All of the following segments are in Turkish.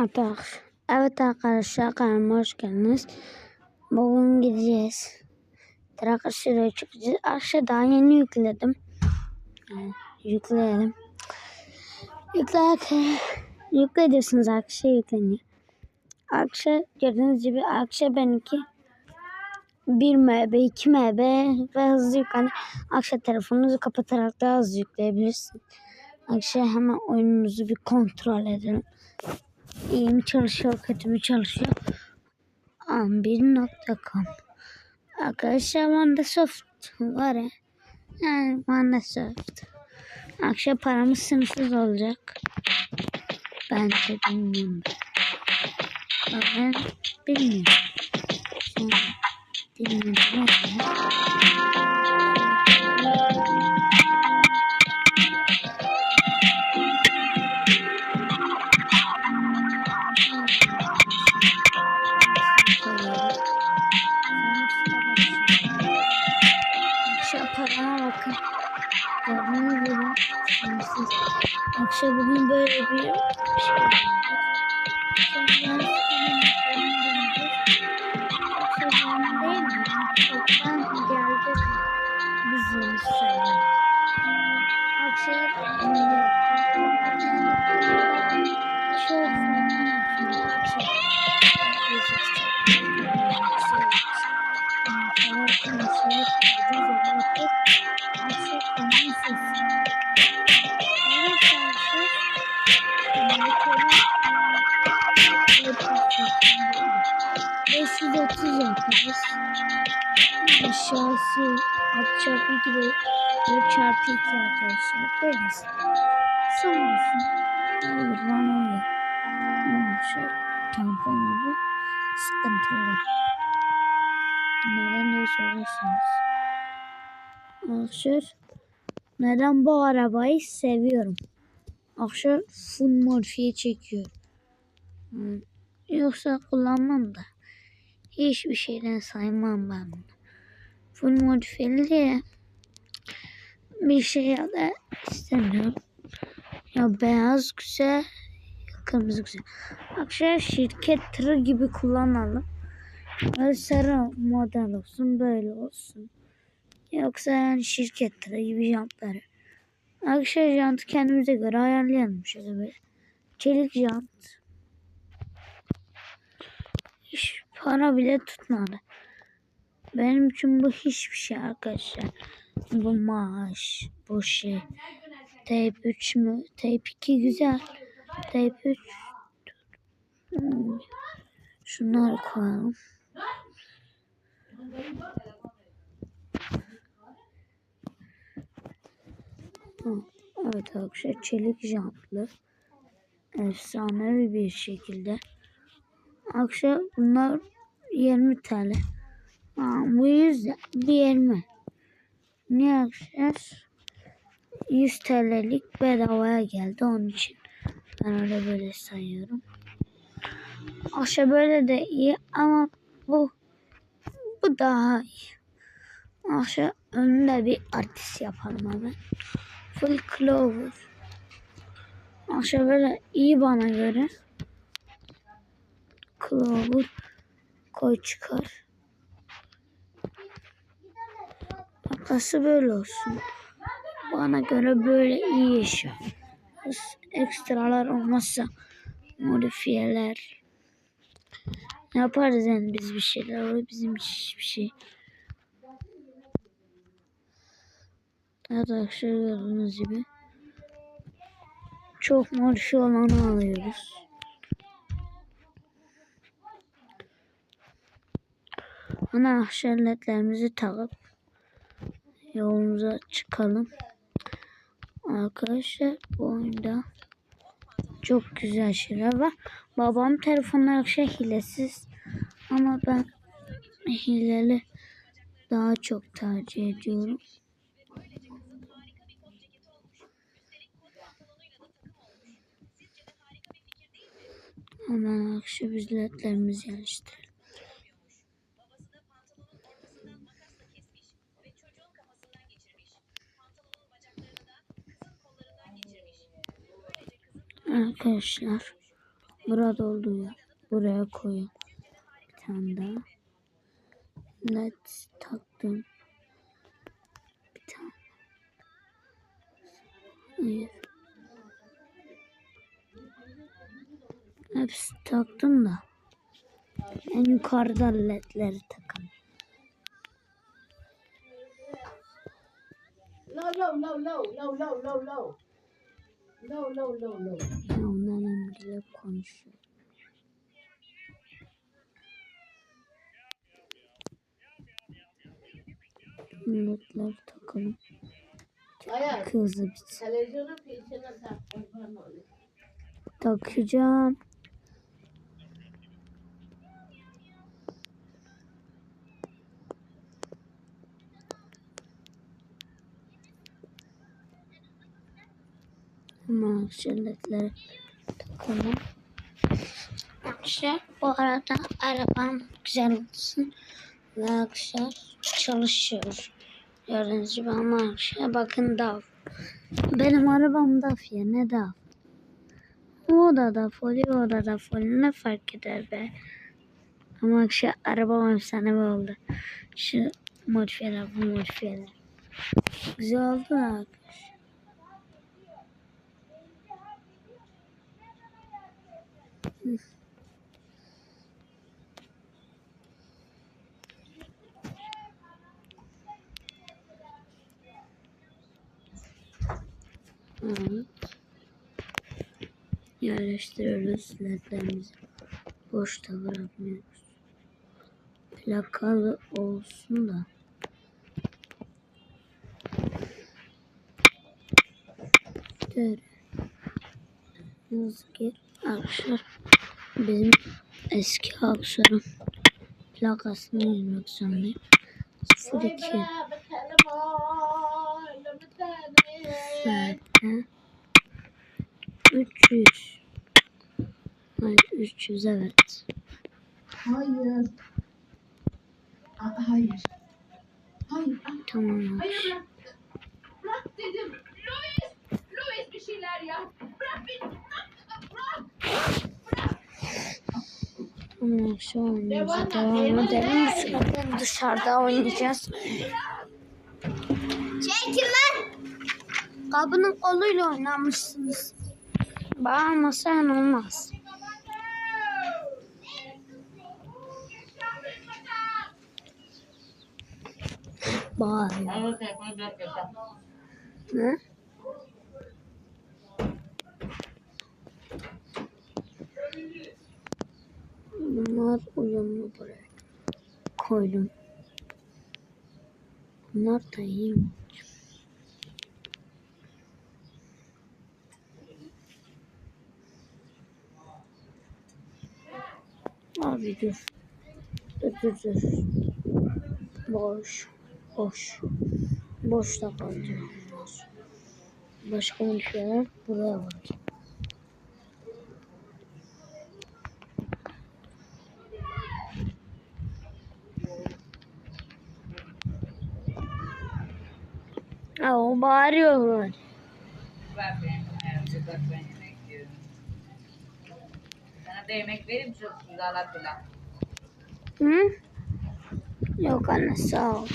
Atak. Evet arkadaşlar kanalıma hoş geldiniz. Bugün gideceğiz. Tracker sürüye çıkacağız. Daha yeni yükledim. Yani yükleyelim. Yüklerken yüklediyorsunuz akşam yükleniyor. Akşam gördüğünüz gibi akşam benimki 1 MB, 2 MB ve hızlı yüklendi. Akşam telefonunuzu kapatarak daha hızlı yükleyebilirsiniz. Akşam hemen oyununuzu bir kontrol edin. İyi mi çalışıyor, kötü mü çalışıyor? An1.com Arkadaşlar Mandasoft var ya. Yani Mandasoft. Akşam paramız sınırsız olacak. Ben de bilmiyorum. Ben bilmiyorum. Sen bilmiyorum. Bugün Aşağısı alt çarpı iki de dört çarpı iki arkadaşlar. Böylesi. Sonrasında olur lan. Ama şu tampon olur. Sıkıntılı. Neden diye soruyorsunuz. Arkadaşlar neden bu arabayı seviyorum? Arkadaşlar full modifiye çekiyor. Yoksa kullanmam da. Hiçbir şeyden saymam ben bunu. Full modifiyeli diye bir şey da istemiyorum. Ya beyaz güzel, kırmızı güzel. Arkadaşlar şirket tırı gibi kullanalım. Böyle sarı model olsun, böyle olsun. Yoksa yani şirket tırı gibi jantları. Arkadaşlar jantı kendimize göre ayarlayalım şöyle böyle. Çelik jant. Hiç para bile tutmadı. Benim için bu hiçbir şey arkadaşlar. Bu maaş, bu şey. Tape 3 mü? Tape 2 güzel. Tape 3 Hmm. Şunları koyalım. Evet arkadaşlar çelik jantlı. Efsanevi bir şekilde. Arkadaşlar bunlar 20 TL. Aa, bu 100 bir 20. Niye arkadaşlar? 100 TL'lik bedavaya geldi onun için. Ben öyle böyle sayıyorum. Aşağı böyle de iyi ama bu bu daha iyi. Aşağı önünde bir artist yapalım hemen. Full clover. Aşağı böyle iyi bana göre. Clover koy çıkar. Arkası böyle olsun. Bana göre böyle iyi iş. Ekstralar olmazsa modifiyeler yaparız yani biz bir şeyler olur bizim hiçbir şey. Arkadaşlar gördüğünüz gibi çok modifiye olanı alıyoruz. Ana şerletlerimizi takıp yolumuza çıkalım. Arkadaşlar bu oyunda çok güzel şeyler var. Babam telefonlar şey hilesiz ama ben hileli daha çok tercih ediyorum. Hemen akşam bizletlerimizi yerleştirelim. Arkadaşlar Burada oldu ya. Buraya koyun. Bir tane daha. Let's taktım. Bir tane. Hayır. Hepsi taktım da. En yukarıda ledleri takalım. Low, low, low, low, low, low, low, low. Low, low, low, low. Bile konuşuyor. Ledleri takalım. Hayır. Hızlı bitsin. Olayım. Takacağım. Ama takalım. Arkadaşlar bu arada arabam güzel olsun. Ve arkadaşlar çalışıyor. Gördüğünüz gibi ama arkadaşlar bakın DAF. Benim arabam DAF ya ne DAF. O da da foli, o da da foli. Ne fark eder be? Ama şu arabam efsane oldu. Şu modifiyeler, bu modifiyeler. Güzel oldu da Evet. Yerleştiriyoruz ledlerimizi. Boşta bırakmıyoruz. Plakalı olsun da. Dur. Yazık ki arkadaşlar bizim eski aksarın plakasını yazmak zorundayım. 02 Vay be, bir telefon, bir tane. zaten 300 Hayır 300 evet. Hayır. Hayır. Hayır. Tamam. Hayır bırak. Bırak dedim. Louis. Louis bir şeyler yap. Bırak beni. Şu oyunumuza Devam edelim. Zaten dışarıda oynayacağız. Çekil lan! Kapının koluyla oynamışsınız. Bağırmasan olmaz. Bağırıyor. Ne? Bunlar uyumlu buraya. Koydum. Bunlar da iyi mi? Abi dur. Dur dur dur. Boş. Boş. Boş da. Olmaz. Başka bir şeyler buraya var. O bağırıyor. Ver benim bak ben yemek yiyorum. Sana da yemek vereyim çok güzel. Hı? Yok anne sağ ol.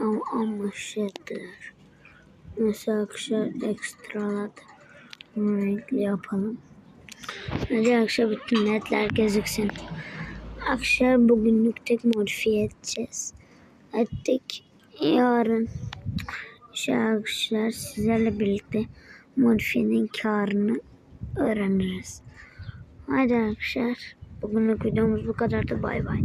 Ama ama şeyler. Mesela akşam ekstraladı. Bunu renkli yapalım. Hadi akşam bütün netler gözüksün. Akşam bugünlük tek modifiye edeceğiz. Ettik. Yarın şu arkadaşlar sizlerle birlikte modifiyenin karını öğreniriz. Hadi arkadaşlar. Bugünlük videomuz bu kadardı. Bay bay.